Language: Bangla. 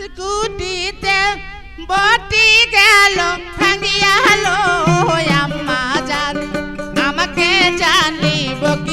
স্কুটিতে বটি গেল ভাঙিয়া হলো আম্মা জান আমাকে জানিব কি